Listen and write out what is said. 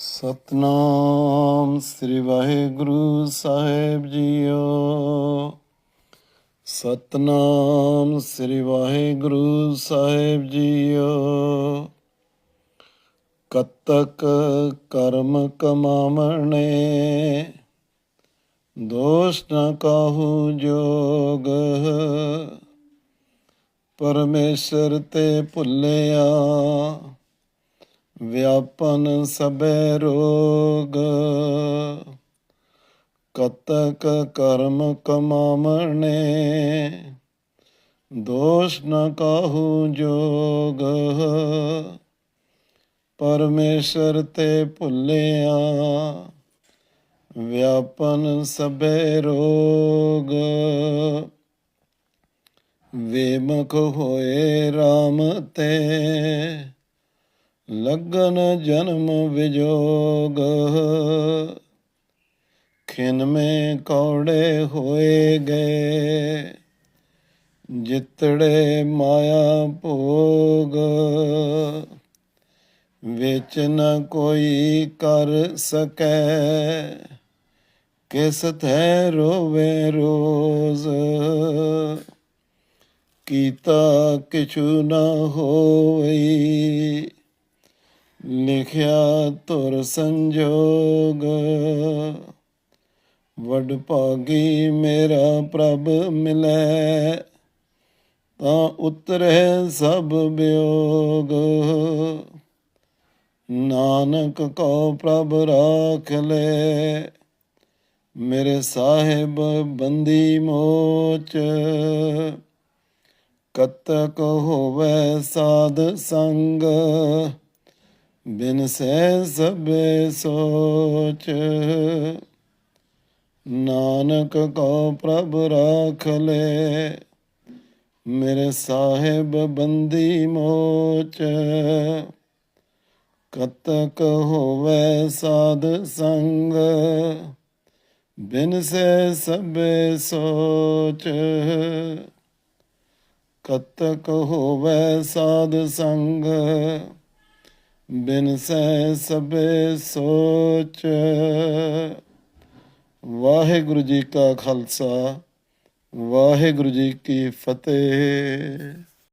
ਸਤਨਾਮ ਸ੍ਰੀ ਵਾਹਿਗੁਰੂ ਸਾਹਿਬ ਜੀਓ। ਸਤਨਾਮ ਸ੍ਰੀ ਵਾਹਿਗੁਰੂ ਸਾਹਿਬ ਜੀਓ। ਕਤਕ ਕਰਮ ਕਮਾਵਣੇ, ਦੋਸ਼ ਨ ਕਾਹੂ ਜੋਗ। ਪਰਮੇਸ਼ਰ ਤੇ ਭੁੱਲਿਆ ਵਿਆਪਨ ਸਬੈ ਰੋਗ। ਕਤਕ ਕਰਮ ਕਮਾਮਣੇ ਦੋਸ਼ ਨ ਕਾਹੂ ਜੋਗ। ਪਰਮੇਸ਼ਰ ਤੇ ਭੁੱਲਿਆ, ਵਿਆਪਨ ਸਬੈ ਰੋਗ। ਵੇਮਖ ਹੋਏ RAM ਤੇ ਲਗਨ ਜਨਮ ਵਿਜੋਗ। ਖਿਨ ਮੇ ਕੌੜੇ ਹੋਏ ਗਏ, ਜਿਤੜੇ ਮਾਇਆ ਭੋਗ। ਵਿੱਚ ਨ ਕੋਈ ਕਰ ਸਕੈ, ਕਿਸ ਥੈ ਰੋਵੇ ਰੋਜ਼। ਕੀਤਾ ਕਿਛੂ ਨ ਹੋਈ ਲਿਖਿਆ ਤੁਰ ਸੰਜੋਗ। ਵਡ ਭਾਗੀ ਮੇਰਾ ਪ੍ਰਭ ਮਿਲੈ, ਤਾਂ ਉਤਰੈ ਸਭ ਬਿਯੋਗ ਨਾਨਕ ਕੋ ਪ੍ਰਭ ਰਾਖ ਲੈ, ਮੇਰੇ ਸਾਹਿਬ ਬੰਦੀ ਮੋਚ। ਕਤਕ ਹੋਵੇ ਸਾਧ ਸੰਗ ਬਿਨ ਸਹਿ ਸਭੇ ਸੋਚ। ਨਾਨਕ ਕੋ ਪ੍ਰਭ ਰਾਖ ਲੈ, ਮੇਰੇ ਸਾਹਿਬ ਬੰਦੀ ਮੋਚ। ਕਤਕ ਹੋਵੇ ਸਾਧ ਸੰਗ, ਬਿਨ ਸੇ ਸਭੇ ਸੋਚ। ਕਤਕ ਹੋਵੇ ਸਾਧ ਸੰਗ ਬਿਨ ਸੈ ਸਭੇ ਸੋਚ। ਵਾਹਿਗੁਰੂ ਜੀ ਕਾ ਖਾਲਸਾ ਵਾਹਿਗੁਰੂ ਜੀ ਕੀ ਫਤਿਹ।